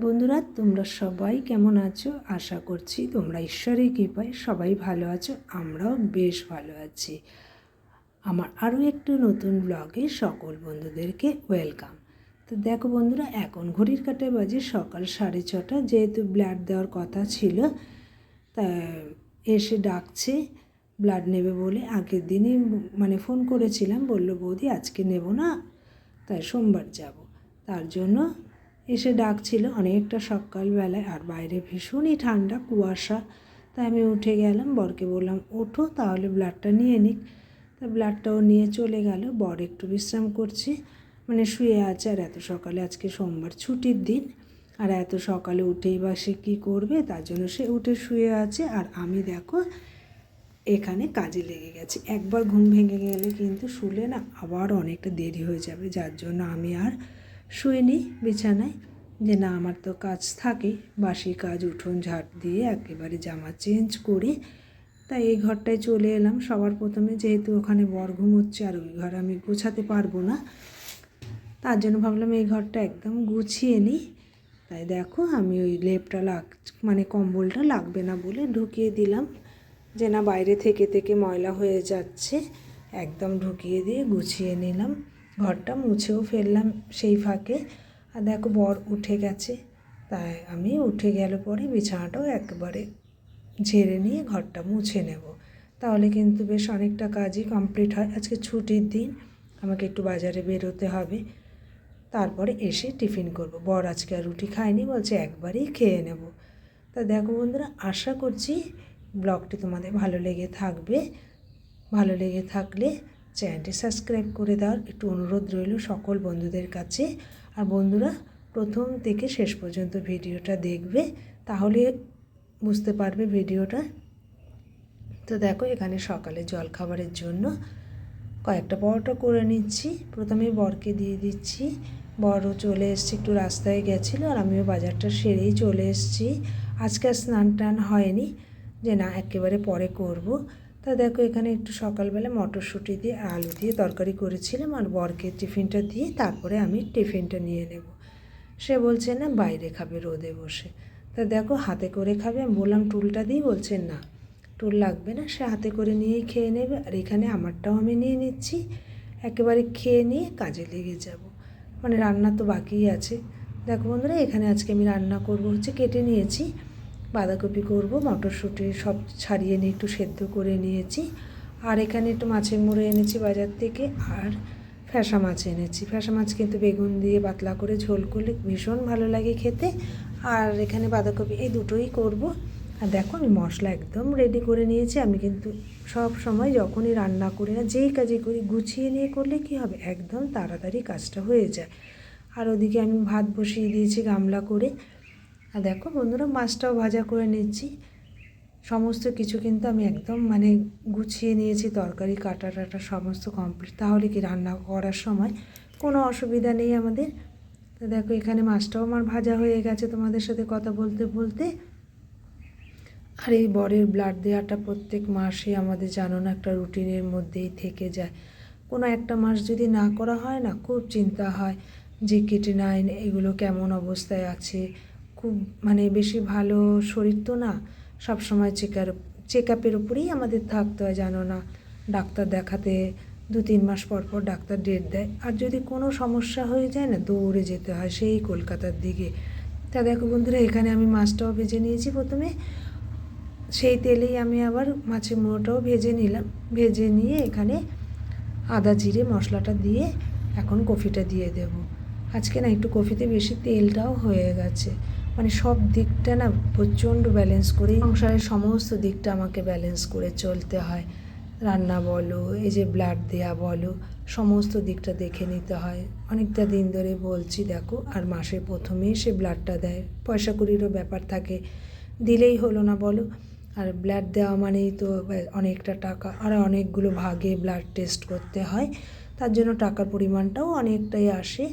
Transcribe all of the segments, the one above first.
বন্ধুরা, তোমরা সবাই কেমন আছো? আশা করছি তোমরা ঈশ্বরের কৃপায় সবাই ভালো আছো, আমরাও বেশ ভালো আছি। আমার আরও একটু নতুন ব্লগে সকল বন্ধুদেরকে ওয়েলকাম। তো দেখো বন্ধুরা, এখন ঘড়ির কাটে বাজে সকাল সাড়ে ছটা। যেহেতু ব্লাড দেওয়ার কথা ছিল, তা এসে ডাকছে, ব্লাড নেবে বলে আগের দিনই মানে ফোন করেছিলাম, বলল বৌদি আজকে নেব না, তাই সোমবার যাব। তার জন্য এসে ডাকছিল অনেকটা সকালবেলায় আর বাইরে ভীষণই ঠান্ডা কুয়াশা। তাই আমি উঠে গেলাম, বরকে বললাম, ওঠো, তাহলে ব্লাডটা নিয়ে নিক। তা ব্লাডটাও নিয়ে চলে গেল। বর একটু বিশ্রাম করছি মানে শুয়ে আছে আর এত সকালে আজকে সোমবার ছুটির দিন। আর এত সকালে উঠেই বা সে কী করবে, তার জন্য সে উঠে শুয়ে আছে। আর আমি দেখো, এখানে কাজে লেগে গেছে। একবার ঘুম ভেঙে গেলে কিন্তু শুলে না আবার অনেকটা দেরি হয়ে যাবে। যার জন্য আমি আর শুইনি বিছানায়। যে না, আমার তো কাজ থাকে, বাসি কাজ, উঠোন ঝাড় দিয়ে একেবারে জামা চেঞ্জ করে তাই এই ঘরটায় চলে এলাম। সবার প্রথমে যেহেতু ওখানে বর ঘুমোচ্ছে আর ওই ঘর আমি গোছাতে পারব না, তার জন্য ভাবলাম এই ঘরটা একদম গুছিয়ে নিই তাই দেখো, আমি ওই লেপটা লাগ মানে কম্বলটা লাগবে না বলে ঢুকিয়ে দিলাম। যে না, বাইরে থেকে থেকে ময়লা হয়ে যাচ্ছে, একদম ঢুকিয়ে দিয়ে গুছিয়ে নিলাম। ঘরটা মুছেও ফেললাম সেই ফাঁকে। আর দেখো বর উঠে গেছে। তাই আমি উঠে গেল পরে বিছানাটাও একবারে ঝেড়ে নিয়ে ঘরটা মুছে নেব। তাহলে কিন্তু বেশ অনেকটা কাজই কমপ্লিট হয়। আজকে ছুটির দিন, আমাকে একটু বাজারে বেরোতে হবে। তারপরে এসে টিফিন করব। বর আজকে আর রুটি খায়নি, বলছে একবারই খেয়ে নেব। তা দেখো বন্ধুরা, আশা করছি ব্লগটি তোমাদের ভালো লেগে থাকবে। ভালো লেগে থাকলে চ্যানেলটি সাবস্ক্রাইব করে দেওয়ার একটু অনুরোধ রইল সকল বন্ধুদের কাছে। আর বন্ধুরা, প্রথম থেকে শেষ পর্যন্ত ভিডিওটা দেখবে, তাহলে বুঝতে পারবে ভিডিওটা। তো দেখো, এখানে সকালে জল খাবারের জন্য কয়েকটা পরোটা করে নিচ্ছি। প্রথমে বরকে দিয়ে দিচ্ছি। বড়ও চলে এসছে, একটু রাস্তায় গেছিল আর আমিও বাজারটা সেরেই চলে এসেছি। আজকে স্নান টান হয়নি, যে না, একেবারে পরে করব। তা দেখো, এখানে একটু সকালবেলা মটরশুঁটি দিয়ে, আলু দিয়ে তরকারি করেছিলাম আর বরকে টিফিনটা দিয়ে তারপরে আমি টিফিনটা নিয়ে নেব। সে বলছে, না, বাইরে খাবে রোদে বসে। তা দেখো, হাতে করে খাবে। আমি বললাম, টুলটা দিই বলছে, না, টুল লাগবে না। সে হাতে করে নিয়েই খেয়ে নেবে। আর এখানে আমারটাও আমি নিয়ে নিচ্ছি। একেবারে খেয়ে নিয়ে কাজে লেগে যাব। মানে রান্না তো বাকিই আছে। দেখো বন্ধুরা, এখানে আজকে আমি রান্না করব, হচ্ছে কেটে নিয়েছি। বাঁধাকপি করব, মটরশুঁটি সব ছাড়িয়ে নিয়ে একটু সেদ্ধ করে নিয়েছি। আর এখানে একটু মাছের মুড়ো এনেছি বাজার থেকে, আর ফ্যাসা মাছ এনেছি। ফ্যাসা মাছ কিন্তু বেগুন দিয়ে পাতলা করে ঝোল করলে ভীষণ ভালো লাগে খেতে। আর এখানে বাঁধাকপি এই দুটোই করব। আর দেখো আমি মশলা একদম রেডি করে নিয়েছি। আমি কিন্তু সব সময় যখনই রান্না করি না, যেই কাজে করি, গুছিয়ে নিয়ে করলে কি হবে? একদম তাড়াতাড়ি কাজটা হয়ে যায়। আর ওদিকে আমি ভাত বসিয়ে দিয়েছি গামলা করে। আর দেখো বন্ধুরা, মাছটাও ভাজা করে নিচ্ছি। সমস্ত কিছু কিন্তু আমি একদম মানে গুছিয়ে নিয়েছি, তরকারি, কাটা টাটা সমস্ত কমপ্লিট তাহলে কি রান্না করার সময় কোনো অসুবিধা নেই আমাদের? তো দেখো, এখানে মাছটাও আমার ভাজা হয়ে গেছে তোমাদের সাথে কথা বলতে বলতে। আর এই বরের ব্লাড দেওয়াটা প্রত্যেক মাসে আমাদের জানো না, একটা রুটিনের মধ্যেই থেকে যায়। কোনো একটা মাস যদি না করা হয় না, খুব চিন্তা হয় যে কেটে নাইন এগুলো কেমন অবস্থায় আছে। খুব মানে বেশি ভালো শরীর তো না, সব সময় চেকার চেক আপের উপরেই আমাদের থাকতে হয় জানো না ডাক্তার দেখাতে দু তিন মাস পর পর ডাক্তার ডেট দেয়। আর যদি কোনো সমস্যা হয়ে যায় না, দৌড়ে যেতে হয় সেই কলকাতার দিকে। তা দেখো বন্ধুরা, এখানে আমি মাছটাও ভেজে নিয়েছি প্রথমে। সেই তেলেই আমি আবার মাছের মুড়োটাও ভেজে নিলাম। ভেজে নিয়ে এখানে আদা জিরে মশলাটা দিয়ে এখন কফিটা দিয়ে দেব। আজকে না একটু কফিতে বেশি তেলটাও হয়ে গেছে। মানে সব দিকটা না প্রচণ্ড ব্যালেন্স করেই সংসারের সমস্ত দিকটা আমাকে ব্যালেন্স করে চলতে হয়। রান্না বলো, এই যে ব্লাড দেয়া বলো, সমস্ত দিকটা দেখে নিতে হয়। অনেকটা দিন ধরে বলছি, দেখো, আর মাসে প্রথমেই সে ব্লাডটা দেয়। পয়সা কুড়িরও ব্যাপার থাকে, দিলেই হলো না বলো। আর ব্লাড দেওয়া মানেই তো অনেকটা টাকা। আর অনেকগুলো ভাগে ব্লাড টেস্ট করতে হয়। তার জন্য টাকার পরিমাণটাও অনেকটাই আসে।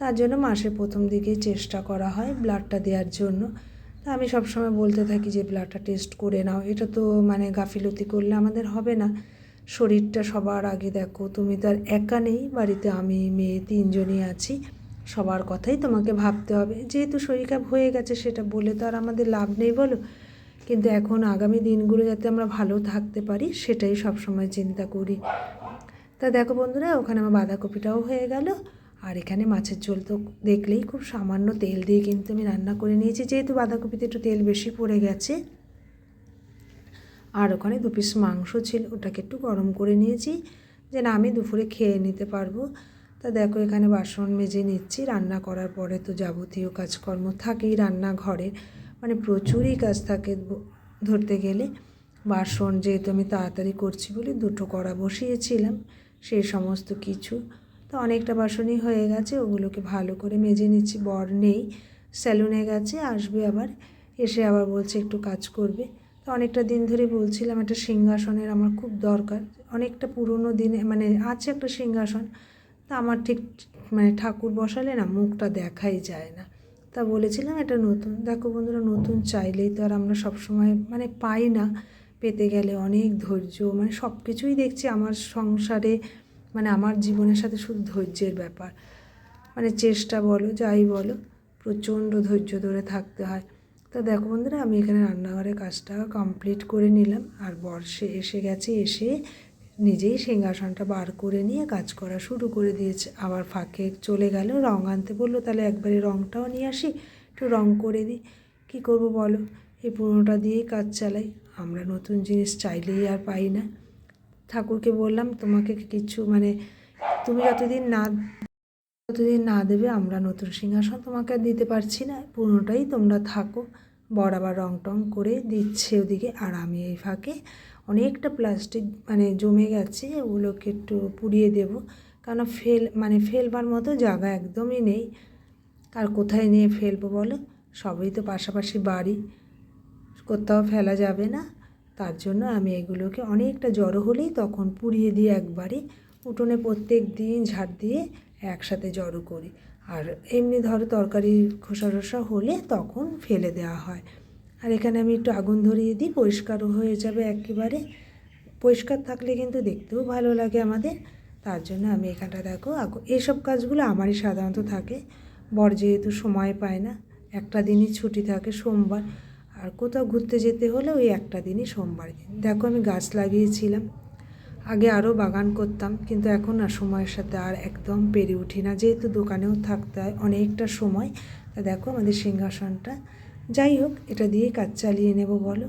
তার জন্য মাসের প্রথম দিকেই চেষ্টা করা হয় ব্লাডটা দেওয়ার জন্য। তা আমি সবসময় বলতে থাকি যে, ব্লাডটা টেস্ট করে নাও। এটা তো মানে গাফিলতি করলে আমাদের হবে না। শরীরটা সবার আগে দেখো, তুমি তো আর একা নেই, বাড়িতে আমি, মেয়ে, তিনজনই আছি। সবার কথাই তোমাকে ভাবতে হবে। যেহেতু শরীর খারাপ হয়ে গেছে, সেটা বলে তো আর আমাদের লাভ নেই বলো। কিন্তু এখন আগামী দিনগুলো যাতে আমরা ভালো থাকতে পারি, সেটাই সবসময় চিন্তা করি। তা দেখো বন্ধুরা, ওখানে আমার বাঁধাকপিটাও হয়ে গেল। আর এখানে মাছের ঝোল তো দেখলেই খুব সামান্য তেল দিয়ে কিন্তু আমি রান্না করে নিয়েছি, যেহেতু বাঁধাকপিতে একটু তেল বেশি পড়ে গেছে। আর ওখানে দু পিস মাংস ছিল, ওটাকে একটু গরম করে নিয়েছি, যে না, আমি দুপুরে খেয়ে নিতে পারব। তা দেখো, এখানে বাসন মেজে নিচ্ছি, রান্না করার পরে তো যাবতীয় কাজকর্ম থাকেই রান্নাঘরে মানে প্রচুরই কাজ থাকে ধরতে গেলে। বাসন যেহেতু আমি তাড়াতাড়ি করছি বলে দুটো কড়া বসিয়েছিলাম সেই সমস্ত কিছু তো অনেকটা বাসনই হয়ে গেছে, ওগুলোকে ভালো করে মেজে নিচ্ছি, বর নেই, স্যালুনে গেছে, আসবে আবার, এসে আবার বলছে একটু কাজ করবে। তো অনেকটা দিন ধরে বলছিলাম একটা সিংহাসনের আমার খুব দরকার, অনেকটা পুরনো দিনে মানে আছে একটা সিংহাসন, তা আমার ঠিক মানে ঠাকুর বসালে না মুখটা দেখাই যায় না। তা বলেছিলাম এটা নতুন, দেখো বন্ধুরা নতুন চাইলেই তো আর আমরা সবসময় মানে পাই না, পেতে গেলে অনেক ধৈর্য মানে সব কিছুই দেখছি আমার সংসারে মানে আমার জীবনের সাথে শুধু ধৈর্যের ব্যাপার। মানে চেষ্টা বলো, যাই বলো, প্রচণ্ড ধৈর্য ধরে থাকতে হয়। তা দেখো বন্ধুরা, আমি এখানে রান্নাঘরের কাজটা কমপ্লিট করে নিলাম। আর বর্ষে এসে গেছে, এসে নিজেই সিংহাসনটা বার করে নিয়ে কাজ করা শুরু করে দিয়েছে। আবার ফাঁকে চলে গেল, রং আনতে বলল, তাহলে একবারে রংটাও নিয়ে আসি, একটু রং করে দিই। কী করব বলো? এই পুরোনোটা দিয়েই কাজ চালাই। আমরা নতুন জিনিস চাইলেই আর পাই না। ঠাকুরকে বললাম, তোমাকে কিছু মানে তুমি যতদিন না যতদিন না দেবে, আমরা নতুন সিংহাসন তোমাকে দিতে পারছি না। পুরোটাই তোমরা থাকো। বর আবার রং টং করে দিচ্ছে ওদিকে, আর আমি এই ফাঁকে অনেকটা প্লাস্টিক মানে জমে গেছে, ওগুলোকে একটু পুড়িয়ে দেবো। কারণ ফেল মানে ফেলবার মতো জায়গা একদমই নেই। আর কোথায় নিয়ে ফেলব বলো? সবই তো পাশাপাশি বাড়ি। কোথাও ফেলা যাবে না। তার জন্য আমি এগুলোকে অনেকটা জড়ো হলেই তখন পুড়িয়ে দিই একবারই উঠোনে প্রত্যেক দিন ঝাড় দিয়ে একসাথে জড়ো করি। আর এমনি ধরো তরকারি খোসা রসা হলে তখন ফেলে দেওয়া হয়। আর এখানে আমি একটু আগুন ধরিয়ে দিই, পরিষ্কারও হয়ে যাবে একেবারে। পরিষ্কার থাকলে কিন্তু দেখতেও ভালো লাগে আমাদের। তার জন্য আমি এখানটা দেখো এইসব কাজগুলো আমারই সাধারণত থাকে। বর যেহেতু সময় পায় না, একটা দিনই ছুটি থাকে, সোমবার। আর কোথাও ঘুরতে যেতে হলে ওই একটা দিনই সোমবার। দিন দেখো আমি গাছ লাগিয়েছিলাম। আগে আরও বাগান করতাম, কিন্তু এখন আর সময়ের সাথে আর একদম পেরে উঠি না। যেহেতু দোকানেও থাকতে হয় অনেকটা সময়, তা দেখো আমাদের সিংহাসনটা। যাই হোক, এটা দিয়ে কাজ চালিয়ে নেব বলো।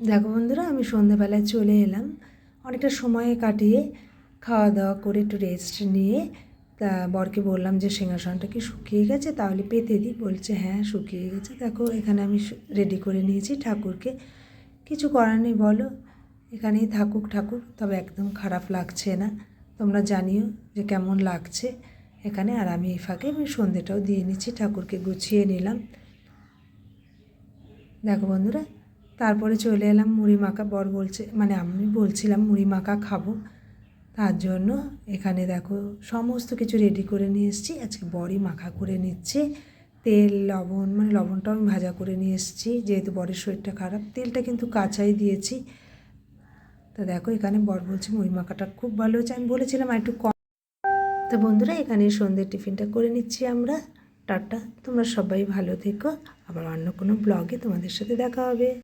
দেখো বন্ধুরা, আমি সন্ধ্যেবেলায় চলে এলাম। অনেকটা সময় কাটিয়ে খাওয়া দাওয়া করে একটু রেস্ট নিয়ে তা বরকে বললাম যে সিংহাসনটা কি শুকিয়ে গেছে? তাহলে পেতে দিই বলছে হ্যাঁ শুকিয়ে গেছে। দেখো, এখানে আমি রেডি করে নিয়েছি ঠাকুরকে। কিছু করার নেই, বলো। এখানেই থাকুক, ঠাকুর। তবে একদম খারাপ লাগছে না। তোমরা জানিও যে কেমন লাগছে এখানে। আর আমি এই ফাঁকে আমি সন্ধেটাও দিয়ে নিচ্ছি। ঠাকুরকে গুছিয়ে নিলাম। দেখো বন্ধুরা, তারপরে চলে এলাম মুড়ি মাখা। বর বলছে মানে আমি বলছিলাম মুড়ি মাখা খাব। তার জন্য এখানে দেখো সমস্ত কিছু রেডি করে নিয়ে এসেছি। আজকে বড়ি মাখা করে নিচ্ছি। তেল, লবণ মানে লবণটাও আমি ভাজা করে নিয়ে এসেছি। যেহেতু বরের শরীরটা খারাপ, তেলটা কিন্তু কাঁচাই দিয়েছি। তো দেখো এখানে বর বলছে মুড়ি মাখাটা খুব ভালো হয়েছে। আমি বলেছিলাম একটু কম তো বন্ধুরা, এখানে সন্ধ্যের টিফিনটা করে নিচ্ছি আমরা। টাটা, তোমরা সবাই ভালো থেকো। আবার অন্য কোনো ব্লগে তোমাদের সাথে দেখা হবে।